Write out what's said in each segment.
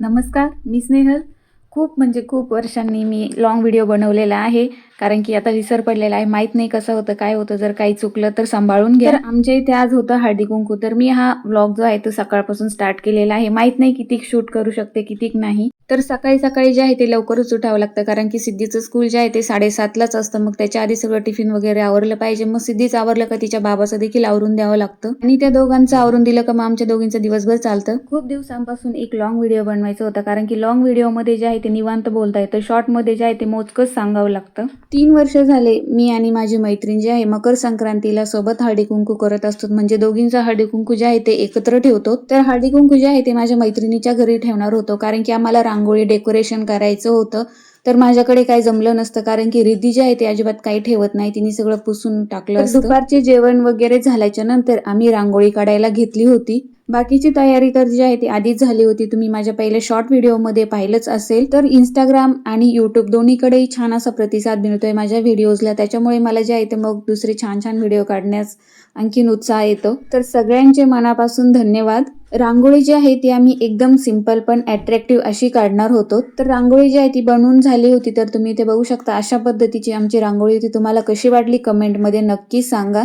नमस्कार मी स्नेहल. खूप म्हणजे खूप वर्षांनी मी लॉंग व्हिडिओ बनवलेला आहे. कारण की आता विसर पडलेला आहे. माहीत नाही कसं होतं काय होतं. जर काही चुकलं तर सांभाळून घ्या. आमच्या इथे आज होतं हळदी कुंकू. तर मी हा व्लॉग जो आहे तो सकाळपासून स्टार्ट केलेला आहे. माहीत नाही कितीक शूट करू शकते कितीक नाही. तर सकाळी सकाळी जे आहे ते लवकरच उठावं लागतं. कारण की सिद्धीचं स्कूल जे आहे ते साडेसातलाच असतं. मग त्याच्या आधी सगळं टिफिन वगैरे आवरलं पाहिजे. मग सिद्धीच आवरलं का तिच्या बाबाचं देखील आवरून द्यावं लागतं. आणि त्या दोघांचं आवरून दिलं का मग आमच्या दोघींचं दिवसभर चालतं. खूप दिवसांपासून एक लॉंग व्हिडिओ बनवायचं होतं. कारण की लॉंग व्हिडिओमध्ये जे आहे ते निवांत बोलता येतं. शॉर्टमध्ये जे आहे ते मोजकंच सांगावं लागतं. तीन वर्ष झाले मी आणि माझी मैत्रीण जी आहे मकर संक्रांतीला सोबत हळदी कुंकू करत असतो. म्हणजे दोघींचा हळदी कुंकू जे आहे ते एकत्र ठेवतो. तर हळदी कुंकू जे आहे ते माझ्या मैत्रिणीच्या घरी ठेवणार होतो. कारण की आम्हाला रांगोळी डेकोरेशन करायचं होतं. तर माझ्याकडे काही जमलं नसतं कारण की रिद्धी जी आहे ती अजिबात काही ठेवत नाही. तिने सगळं पुसून टाकलं. दुपारचे जेवण वगैरे झाल्याच्यानंतर आम्ही रांगोळी काढायला घेतली होती. बाकीची तयारी तर जी आहे ती आधीच झाली होती. तुम्ही माझ्या पहिल्या शॉर्ट व्हिडिओमध्ये पाहिलंच असेल. तर इंस्टाग्राम आणि युट्यूब दोन्हीकडेही छान असा प्रतिसाद मिळतोय माझ्या व्हिडिओजला त्याच्यामुळे मला जे आहे ते मग दुसरे छान छान व्हिडिओ काढण्यास आणखीन उत्साह येतो. तर सगळ्यांचे मनापासून धन्यवाद. रांगोळी जी आहे ती आम्ही एकदम सिंपल पण अट्रॅक्टिव्ह अशी काढणार होतो. तर रांगोळी जी आहे ती बनवून झाली होती तर तुम्ही इथे बघू शकता अशा पद्धतीची आमची रांगोळी होती. तुम्हाला कशी वाटली? कमेंटमध्ये नक्की सांगा.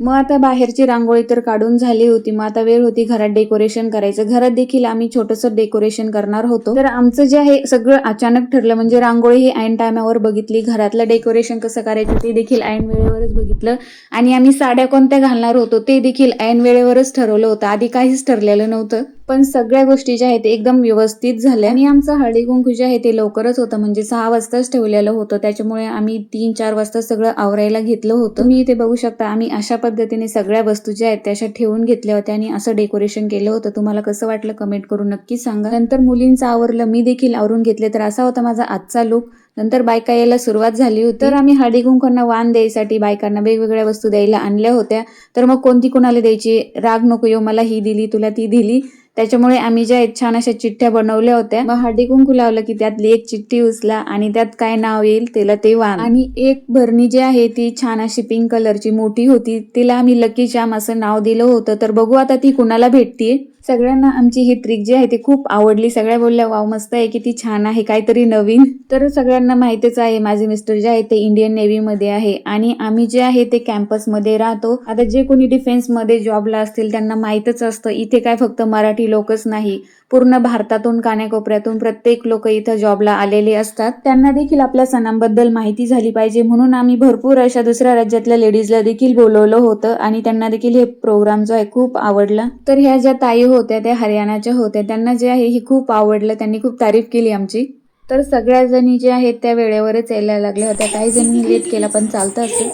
मग आता बाहेरची रांगोळी तर काढून झाली होती. मग आता वेळ होती घरात डेकोरेशन करायचं. घरात देखील आम्ही छोटंसं डेकोरेशन करणार होतो. तर आमचं जे आहे सगळं अचानक ठरलं. म्हणजे रांगोळी ही ऐन टायमावर बघितली. घरातलं डेकोरेशन कसं करायचं ते देखील ऐन वेळेवरच बघितलं. आणि आम्ही साड्या कोणत्या घालणार होतो ते देखील ऐन वेळेवरच ठरवलं होतं. आधी काहीच ठरलेलं नव्हतं. पण सगळ्या गोष्टी ज्या आहेत ते एकदम व्यवस्थित झाल्या. आणि आमचं हळदी कुंकू जे आहे ते लवकरच होतं. म्हणजे सहा वाजताच ठेवलेलं होतं. त्याच्यामुळे आम्ही तीन चार वाजता सगळं आवरायला घेतलं होतं. मी इथे बघू शकता आम्ही अशा पद्धतीने सगळ्या वस्तू ज्या आहेत त्या अशा ठेवून घेतल्या होत्या. आणि असं डेकोरेशन केलं होतं. तुम्हाला कसं वाटलं कमेंट करून नक्की सांगा. नंतर मुलींचं आवरलं. मी देखील आवरून घेतले. तर असा होता माझा आजचा लुक नंतर बायका यायला सुरुवात झाली होती. तर आम्ही हळदी कुंकांना वाण द्यायसाठी बायकांना वेगवेगळ्या वस्तू द्यायला आणल्या होत्या. तर मग कोणती कोणाला द्यायची? राग नको येऊ. मला ही दिली तुला ती दिली. त्याच्यामुळे आम्ही ज्या छान अशा चिठ्ठ्या बनवल्या होत्या मग हळदी कुंकू लावलं की त्यातली एक चिठ्ठी उचला आणि त्यात काय नाव येईल त्याला ते वाण आणि एक भरणी जी आहे ती छान अशी पिंक कलरची मोठी होती. तिला आम्ही लकी चाम असं नाव दिलं होतं. तर बघू आता ती कुणाला भेटतीये. सगळ्यांना आमची ही ट्रिक जी आहे ती खूप आवडली. सगळ्या बोलल्या वाव मस्त आहे किती छान आहे काहीतरी नवीन. तर सगळ्यांना माहितीच आहे माझे मिस्टर जे आहे ते इंडियन नेव्ही मध्ये आहे आणि आम्ही जे आहे ते कॅम्पसमध्ये राहतो. आता जे कोणी डिफेन्समध्ये जॉबला असतील त्यांना माहीतच असतं इथे काय फक्त मराठी लोकच नाही. पूर्ण भारतातून कान्याकोपऱ्यातून प्रत्येक लोक इथं जॉबला आलेले असतात. त्यांना देखील आपल्या सणांबद्दल माहिती झाली पाहिजे. म्हणून आम्ही भरपूर अशा दुसऱ्या राज्यातल्या लेडीजला देखील बोलवलं होतं आणि त्यांना देखील हे प्रोग्राम जो आहे खूप आवडला. तर ह्या ज्या ताई होत्या त्या हरियाणाच्या होत्या. त्यांना जे आहे हे खूप आवडलं. त्यांनी खूप तारीफ केली आमची. तर सगळ्या जणी ज्या आहेत त्या वेळेवरच यायला लागल्या होत्या. काही जणी लेट केला पण चालतं असं.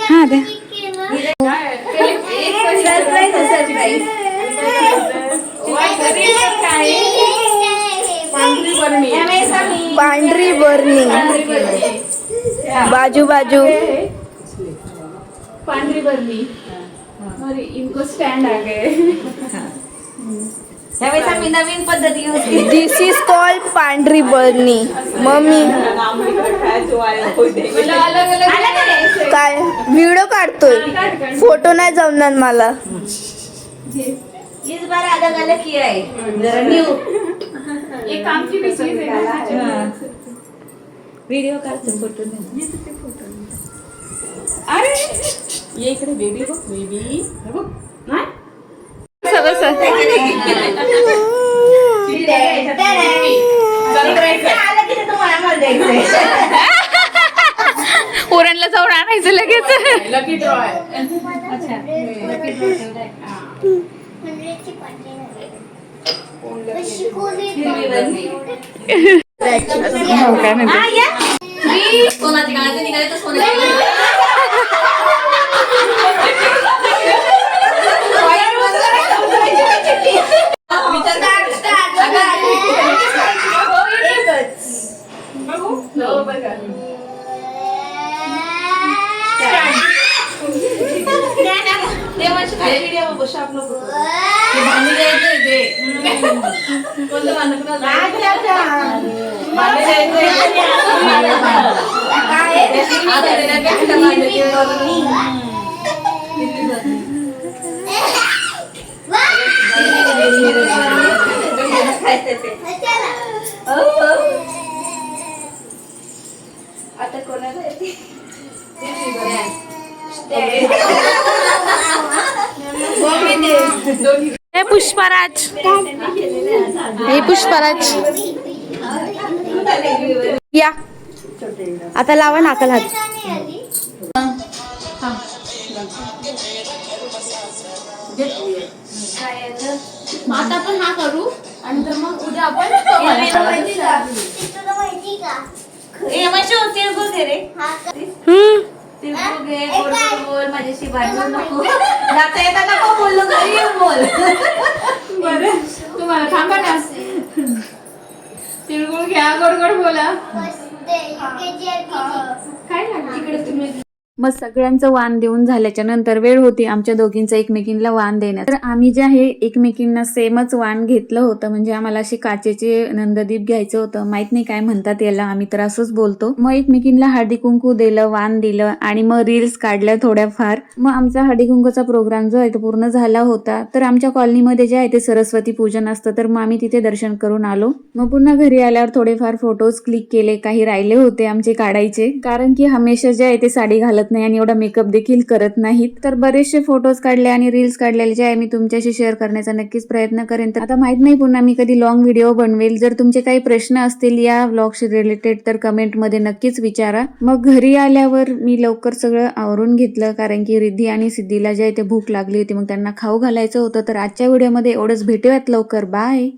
हा द्या. पांढरी बरणी बाजू बाजू. पांढरी भरली अरे इनको स्टँड आ गए ह्यावेळेस आम्ही नवीन पद्धती यूज केली. दिस इज कॉल्ड पांढरी बरणी. मम्मी. काय? व्हिडिओ काढतोय. फोटो नाही जमणार मला. इस बार अलग अलग किया है जरा न्यू एक आमची बी चीज आहे. ना. व्हिडिओ काढतो फोटो अरे! ये इकडे बेबी बघ बेबी बघ. नाही? पोरांना जाऊन आणायचं लगेच. लकी ड्रॉ आहे. हो. काय म्हणते? हा, निघाले तर खाली व्हिडिओ बसू आपण ते भांडी द्यायचंय ते कोणतं भांडं कुणाला भांडी हे पुष्पराज. हे पुष्पराज. या. आता लावा नाकाला हात. आता आपण हा करू आणि तर मग उद्या आपण तिळगुळ घे गोड गोड माझ्याशी नको. जाता येता नको बोललो घरी. बोल बरं तुम्हाला थांबा ना. तिळगुळ घ्या गोड गोड बोला काय लागलं? इकडे तुम्ही मग सगळ्यांचं वाण देऊन झाल्याच्यानंतर वेळ होती आमच्या दोघींचं एकमेकींना वाण देण्यात. तर आम्ही जे आहे एकमेकींना सेमच वाण घेतलं होतं. म्हणजे आम्हाला असे काचेचे नंददीप घ्यायचं होतं. माहीत नाही काय म्हणतात याला. आम्ही तर असंच बोलतो. मग एकमेकींना हळदी कुंकू दिलं वाण दिलं आणि मग रील्स काढल्या थोड्याफार. मग आमचा हळदी कुंकूचा प्रोग्राम जो आहे तो पूर्ण झाला होता. तर आमच्या कॉलनीमध्ये जे आहे ते सरस्वती पूजन असतं. तर मग आम्ही तिथे दर्शन करून आलो. मग पुन्हा घरी आल्यावर थोडेफार फोटोज क्लिक केले. काही राहिले होते आमचे काढायचे. कारण की हमेशा जे आहे ते साडी घालत नाही आणि एवढा मेकअप देखील करत नाहीत. तर बरेचसे फोटोज काढले आणि रील्स काढलेले जे आहे मी तुमच्याशी शेअर करण्याचा नक्कीच प्रयत्न करेन. तर आता माहीत नाही पुन्हा मी कधी लॉंग व्हिडिओ बनवेल. जर तुमचे काही प्रश्न असतील या ब्लॉगशी रिलेटेड तर कमेंटमध्ये नक्कीच विचारा. मग घरी आल्यावर मी लवकर सगळं आवरून घेतलं कारण की रिद्धी आणि सिद्धीला जे आहे ते भूक लागली होती मग त्यांना खाऊ घालायचं होतं. तर आजच्या व्हिडिओमध्ये एवढंच. भेटूयात लवकर. बाय